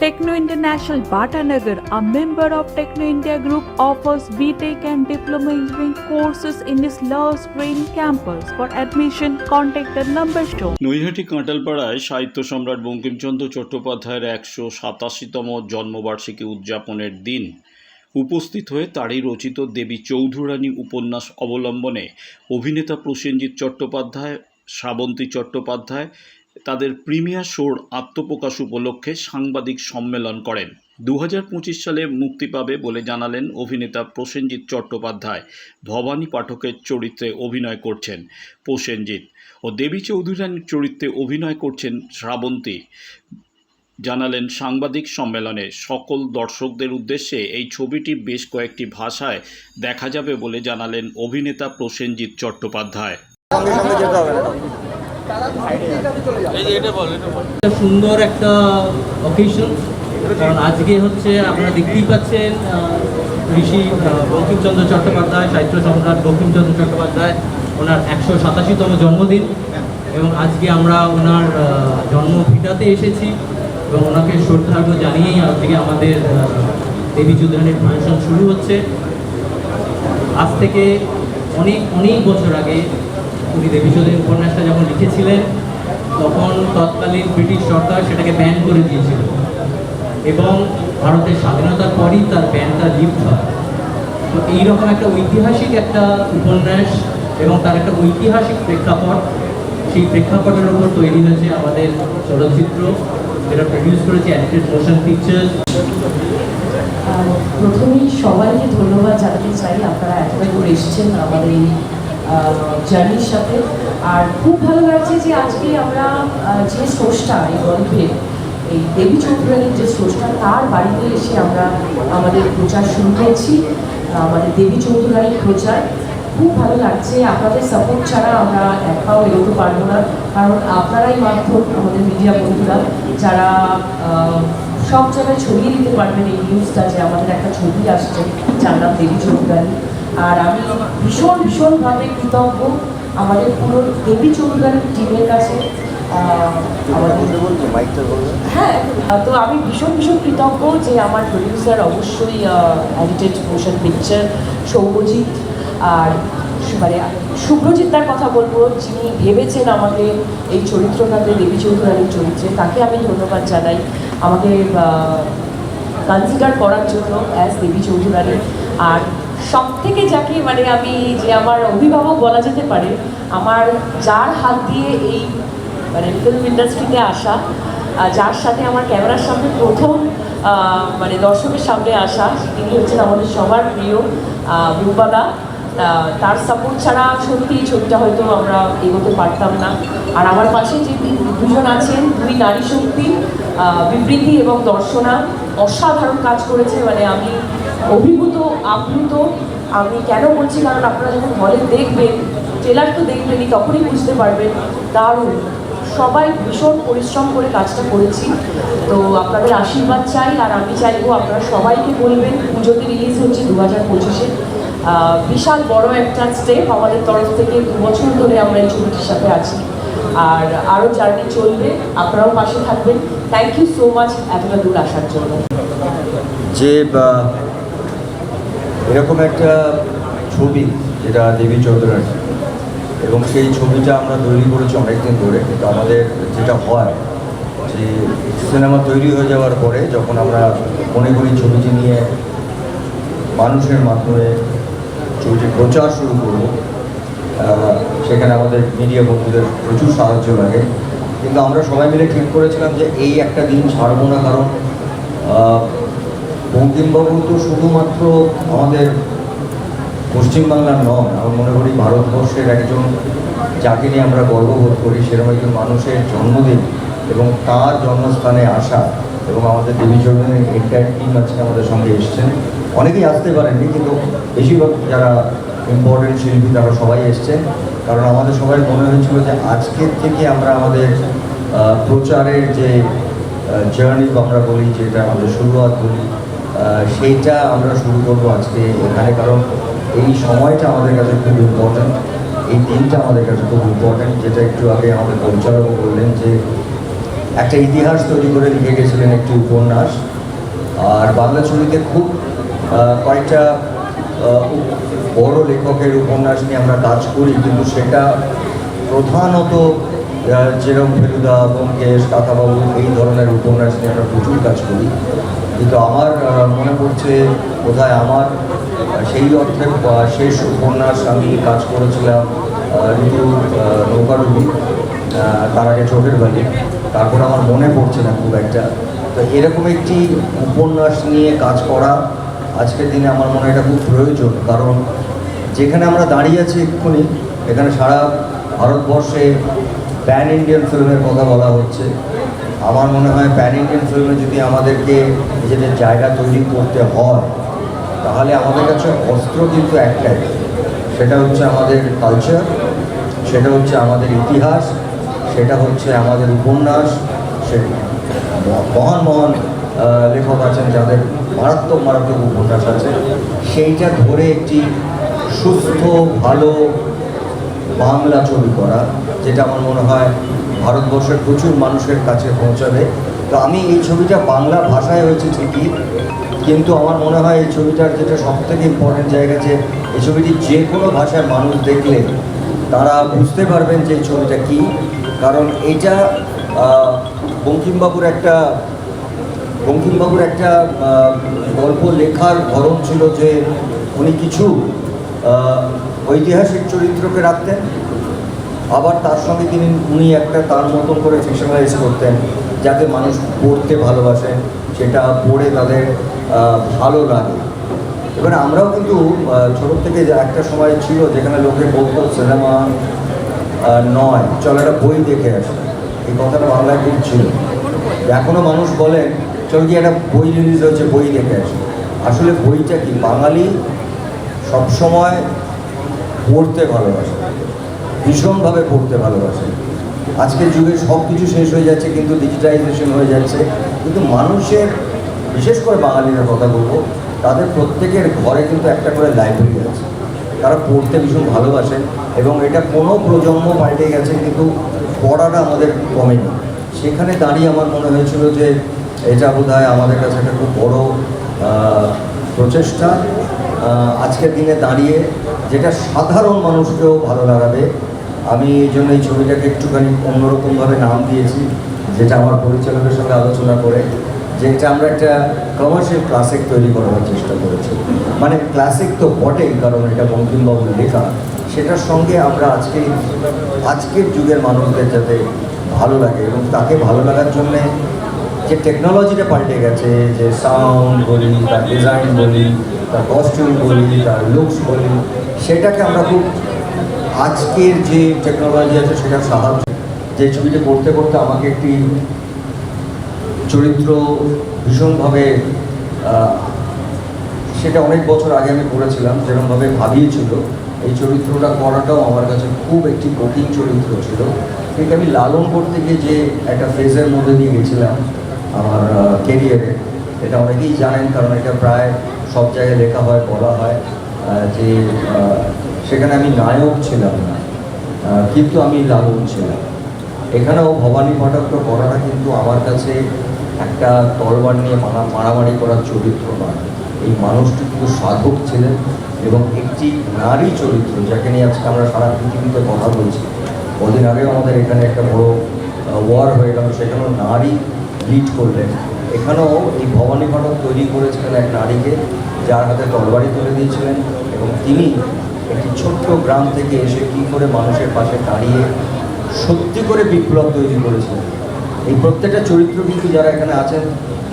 Techno International Bhatanagar, a member of Techno India Group, offers BTEC and Diploma Engineering courses in its Love Green campus. For admission, contact the number shown. Naihati কাঁটালপাড়ায় সাহিত্য সম্রাট বঙ্কিমচন্দ্র চট্টোপাধ্যায়ের একশো সাতাশিতম জন্মবার্ষিকী উদযাপনের দিন উপস্থিত হয়ে তারই রচিত দেবী চৌধুরানী উপন্যাস অবলম্বনে অভিনেতা প্রসেনজিৎ চট্টোপাধ্যায় শ্রাবন্তী চট্টোপাধ্যায় তাদের প্রিমিয়ার শোর আত্মপ্রকাশ উপলক্ষে সাংবাদিক সম্মেলন করেন। দু হাজার পঁচিশ সালে মুক্তি পাবে বলে জানালেন অভিনেতা প্রসেনজিৎ চট্টোপাধ্যায়। ভবানী পাঠকের চরিত্রে অভিনয় করছেন প্রসেনজিৎ ও দেবী চৌধুরানীর চরিত্রে অভিনয় করছেন শ্রাবন্তী। জানালেন সাংবাদিক সম্মেলনে, সকল দর্শকদের উদ্দেশ্যে এই ছবিটি বেশ কয়েকটি ভাষায় দেখা যাবে বলে জানালেন অভিনেতা প্রসেনজিৎ চট্টোপাধ্যায়। সুন্দর একটা অকেশন কারণ আজকে হচ্ছে আপনারা দেখতেই পাচ্ছেন ঋষি বঙ্কিমচন্দ্র চট্টোপাধ্যায়, সাহিত্য সম্রাট বঙ্কিমচন্দ্র চট্টোপাধ্যায়, ওনার একশো সাতাশিতম জন্মদিন এবং আজকে আমরা ওনার জন্মভিটাতে এসেছি এবং ওনাকে শ্রদ্ধার্ঘ্য জানিয়েই আজকে আমাদের দেবী চৌধুরানীর ফাংশন শুরু হচ্ছে। আজ থেকে অনেক অনেক বছর আগে উনি দেবী চৌধুরী উপন্যাসটা যখন লিখেছিলেন, তখন তৎকালীন ব্রিটিশ সরকার সেটাকে ব্যান করে দিয়েছিল। এবং ভারতের স্বাধীনতার পরই তার ব্যানটা লিফট হয়। তো এইরকম একটা ঐতিহাসিক একটা উপন্যাস এবং তার একটা ঐতিহাসিক প্রেক্ষাপট, সেই প্রেক্ষাপটের উপর তৈরি হয়েছে আমাদের চলচ্চিত্র, যেটা প্রডিউস করেছে অ্যানিটেড মোশন পিকচার্স প্রথমেই সবাইকে ধন্যবাদ জানাতে চাই, আপনারা এতটা করে এসেছেন আমাদের এই জার্নির সাথে। আর খুব ভালো লাগছে যে আজকে আমরা যে স্রষ্টা এই গল্পের এই দেবী চৌধুরানীর যে স্রষ্টা, তার বাড়িতে এসে আমরা আমাদের প্রচার শুরু করেছি, আমাদের দেবী চৌধুরানীর প্রচার। খুব ভালো লাগছে, আপনাদের সাপোর্ট ছাড়া আমরা এক পাও এগোতে পারব না। কারণ আপনারাই মাধ্যম আমাদের মিডিয়া বন্ধুরা, যারা সব জায়গায় ছড়িয়ে দিতে পারবেন এই নিউজটা যে আমাদের একটা ছবি আসছে যার নাম দেবী চৌধুরানী। আর আমি ভীষণ ভীষণভাবে কৃতজ্ঞ আমাদের পুরো দেবী চৌধুরানীর টিমের কাছে হ্যাঁ তো আমি ভীষণ ভীষণ কৃতজ্ঞ যে আমার প্রডিউসার অবশ্যই এডিটেড মোশন পিকচার সৌম্যজিৎ আর মানে মানে শুভ্রজিৎদার কথা বলব যিনি ভেবেছেন আমাকে এই চরিত্রটাতে দেবী চৌধুরানীর চরিত্রে তাকে আমি ধন্যবাদ জানাই। আমাকে কনসিডার করার জন্য অ্যাজ দেবী চৌধুরানী। আর সব থেকে যাকে মানে আমি যে আমার অভিভাবক বলা যেতে পারে, আমার যার হাত দিয়ে এই মানে ফিল্ম ইন্ডাস্ট্রিতে আসা যার সাথে আমার ক্যামেরার সামনে প্রথম মানে দর্শকের সামনে আসা, তিনি হচ্ছেন আমাদের সবার প্রিয় রূপাদা তার সাপোর্ট ছাড়া সত্যি এই ছবিটা হয়তো আমরা এগোতে পারতাম না। আর আমার পাশে যে দুজন আছেন, দুই নারী শক্তি বিবৃতি এবং দর্শনা অসাধারণ কাজ করেছে। মানে আমি অভিভূত, আপ্লুত। আমি কেন বলছি, কারণ আপনারা যখন হলে দেখবেন ট্রেলার তো দেখবেনই, তখনই বুঝতে পারবেন, দারুণ। সবাই ভীষণ পরিশ্রম করে কাজটা করেছি। তো আপনাদের আশীর্বাদ চাই, আর আমি চাইব আপনারা সবাইকে বলবেন, পুজোতে রিলিজ হচ্ছে দু হাজার পঁচিশে বিশাল বড় একটা স্টেপ আমাদের তরফ থেকে। দু বছর ধরে আমরা এই ছবিটির সাথে আছি। আর আরও জার্নি চলবে, আপনারাও পাশে থাকবেন। থ্যাংক ইউ সো মাচ এতটা দূর আসার জন্য। যে এরকম একটা ছবি যেটা দেবী চৌধুরানী এবং সেই ছবিটা আমরা তৈরি করেছি অনেকদিন ধরে, কিন্তু আমাদের যেটা হয়, যে সিনেমা তৈরি হয়ে যাওয়ার পরে যখন আমরা মনে করি ছবিটি নিয়ে মানুষের মাধ্যমে ছবিটি প্রচার শুরু করব সেখানে আমাদের মিডিয়া বন্ধুদের প্রচুর সাহায্য লাগে। কিন্তু আমরা সবাই মিলে ঠিক করেছিলাম যে এই একটা দিন ছাড়বো না, কারণ বঙ্কিমবাবু তো শুধুমাত্র আমাদের পশ্চিমবাংলার নন আমি মনে করি ভারতবর্ষের একজন যাকে নিয়ে আমরা গর্ববোধ করি, সেরকম একজন মানুষের জন্মদিন এবং তার জন্মস্থানে আসা এবং আমাদের চৌধুরীর এন্টায়ার টিম আজকে আমাদের সঙ্গে এসছেন। অনেকেই আসতে পারেননি, কিন্তু বেশিরভাগ যারা ইম্পর্টেন্ট শিল্পী তারা সবাই এসছেন কারণ আমাদের সবাই মনে হয়েছিল যে আজকের থেকে আমরা আমাদের প্রচারের যে জার্নি আমরা বলি যেটা আমাদের শুরুয়াত বলি সেইটা আমরা শুরু করব আজকে এখানে। কারণ এই সময়টা আমাদের কাছে খুব ইম্পর্ট্যান্ট এই দিনটা আমাদের কাছে খুব ইম্পর্ট্যান্ট যেটা একটু আগে আমাদের পরিচালক বললেন যে, একটা ইতিহাস তৈরি করে লিখে গেছিলেন একটি উপন্যাস। আর বাংলা ছবিতে খুব কয়েকটা বড় লেখকের উপন্যাস নিয়ে আমরা কাজ করি কিন্তু সেটা প্রধানত যেরকম ফেলুদা ব্যোমকেশ কাকাবাবু এই ধরনের উপন্যাস নিয়ে আমরা প্রচুর কাজ করি। কিন্তু আমার মনে পড়ছে কোথায় আমার সেই অর্থে শেষ উপন্যাস আমি কাজ করেছিলাম ঋতু আহ, নৌকাডুবি তার আগে চোখের বালি। তারপর আমার মনে পড়ছে না খুব একটা। তো এরকম একটি উপন্যাস নিয়ে কাজ করা আজকের দিনে আমার মনে হয় এটা খুব প্রয়োজন, কারণ যেখানে আমরা দাঁড়িয়ে আছি এক্ষুনি, এখানে সারা ভারতবর্ষে প্যান ইন্ডিয়ান ফিল্মের কথা বলা হচ্ছে। আমার মনে হয় প্যান ইন্ডিয়ান ফিল্মে যদি আমাদেরকে নিজেদের জায়গা তৈরি করতে হয়, তাহলে আমাদের কাছে অস্ত্র কিন্তু একটাই। সেটা হচ্ছে আমাদের কালচার সেটা হচ্ছে আমাদের ইতিহাস, সেটা হচ্ছে আমাদের উপন্যাস, সে মহান মহান লেখক আছেন যাদের মারাত্মক মারাত্মক উপন্যাস আছে। সেইটা ধরে একটি সুস্থ, ভালো বাংলা ছবি করা, যেটা আমার মনে হয় ভারতবর্ষের প্রচুর মানুষের কাছে পৌঁছাবে। তো আমি এই ছবিটা বাংলা ভাষায় হয়েছে ঠিকই, কিন্তু আমার মনে হয় এই ছবিটার যেটা সব থেকে ইম্পর্টেন্ট জায়গা যে, এই ছবিটি যে কোনো ভাষার মানুষ দেখলে তারা বুঝতে পারবেন যে এই ছবিটা কী। কারণ এটা বঙ্কিমবাবুর একটা বঙ্কিমবাবুর একটা গল্প লেখার ধরন ছিল যে উনি কিছু ঐতিহাসিক চরিত্রকে রাখতেন, আবার তার সঙ্গে তিনি, উনি একটা তার মতন করে ফিকশনালাইজ করতেন যাতে মানুষ পড়তে ভালোবাসে, সেটা পড়ে তাদের ভালো লাগে। এবার আমরাও কিন্তু ছোট থেকে একটা সময় ছিল যেখানে লোকে বলতো, সিনেমা নয়, চল একটা বই দেখে আসে। এই কথাটা বাংলায় খুব ছিল। এখনও মানুষ বলেন চল কি একটা বই রিলিজ হয়েছে, বই দেখে আসি। আসলে বইটা কি? বাঙালি সবসময় পড়তে ভালোবাসে, ভীষণভাবে পড়তে ভালোবাসে। আজকের যুগে সব কিছু শেষ হয়ে যাচ্ছে, কিন্তু ডিজিটাইজেশন হয়ে যাচ্ছে। কিন্তু মানুষের, বিশেষ করে বাঙালিরা কথা বলব, তাদের প্রত্যেকের ঘরে কিন্তু একটা করে লাইব্রেরি আছে। তারা পড়তে ভীষণ ভালোবাসেন এবং এটা কোনো প্রজন্ম পাল্টে গেছে, কিন্তু পড়াটা আমাদের কমেনি। সেখানে দাঁড়িয়ে আমার মনে হয়েছিল যে এটা বোধ আমাদের কাছে একটা খুব বড় প্রচেষ্টা। আজকের দিনে দাঁড়িয়ে যেটা সাধারণ মানুষকেও ভালো লাগাবে, আমি এই জন্য এই ছবিটাকে একটুখানি অন্যরকমভাবে নাম দিয়েছি, যেটা আমার পরিচালকের সঙ্গে আলোচনা করে, যে এটা আমরা একটা কমার্শিয়াল ক্লাসিক তৈরি করার চেষ্টা করেছি। মানে ক্লাসিক তো বটেই, কারণ এটা বঙ্কিমবাবুর লেখা। সেটার সঙ্গে আমরা আজকে, আজকের যুগের মানুষদের যাতে ভালো লাগে, এবং তাকে ভালো লাগার জন্যে যে টেকনোলজিটা পাল্টে গেছে, যে সাউন্ড বলি, তার ডিজাইন বলি, তার কস্টিউম বলি, তার লুকস বলি, সেটাকে আমরা খুব আজকের যে টেকনোলজি আছে সেটার সাহায্য, যে ছবিটা করতে করতে আমাকে একটি চরিত্র ভীষণভাবে সেটা অনেক বছর আগে আমি করেছিলাম যেরকমভাবে ভাবিয়েছিল, এই চরিত্রটা করাটাও আমার কাছে খুব একটি কঠিন চরিত্র ছিল। কিন্তু আমি লালন করতে গিয়ে যে একটা ফেজের মধ্যে দিয়ে গেছিলাম আমার কেরিয়ারে এটা অনেকেই জানেন, কারণ এটা প্রায় সব জায়গায় লেখা হয়, বলা হয় যে সেখানে আমি নায়ক ছিলাম না কিন্তু আমি লালন ছিলাম। এখানেও ভবানী পাঠক করাটা কিন্তু আমার কাছে একটা তরবার নিয়ে মারা, মারামারি করার চরিত্র নয়। এই মানুষটি কিন্তু সাধক ছিলেন এবং একটি নারী চরিত্র, যাকে নিয়ে আজকে আমরা সারা পৃথিবীতে কথা বলছি। কদিন আগেও আমাদের এখানে একটা বড় ওয়ার হয়ে গেল, সেখানেও নারী লিড করলেন। এখানেও এই ভবানী পাঠক তৈরি করেছিলেন এক নারীকে, যার হাতে তরবারি তুলে দিয়েছিলেন এবং তিনি একটি ছোট্ট গ্রাম থেকে এসে কী করে মানুষের পাশে দাঁড়িয়ে সত্যি করে বিপ্লব তৈরি করেছিলেন। এই প্রত্যেকটা চরিত্র কিন্তু যারা এখানে আছেন,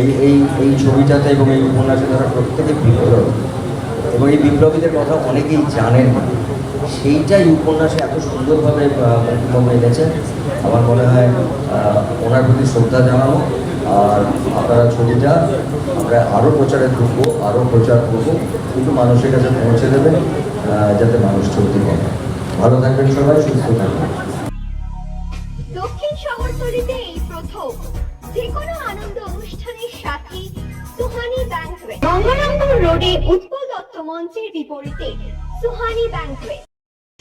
এই এই এই ছবিটাতে এবং এই উপন্যাসে তারা প্রত্যেকে বিপ্লব। এবং এই বিপ্লবীদের কথা অনেকেই জানেন না। সেইটাই উপন্যাসে এত সুন্দরভাবে বঙ্কিমবাবু এনেছেন আমার মনে হয় ওনার প্রতি শ্রদ্ধা জানানো আর আপনারা ছবিটা, আমরা আরও প্রচারে ঢুকবো আরও প্রচার করব। কিন্তু মানুষের কাছে পৌঁছে দেবেন যাতে মানুষ চলতে পারে ভালো থাকবেন সবাই, সুস্থ থাকবেন। সুহানি ব্যাংকুয়েট রোডে উৎপল দত্ত মঞ্চের বিপরীতে Suhani banquet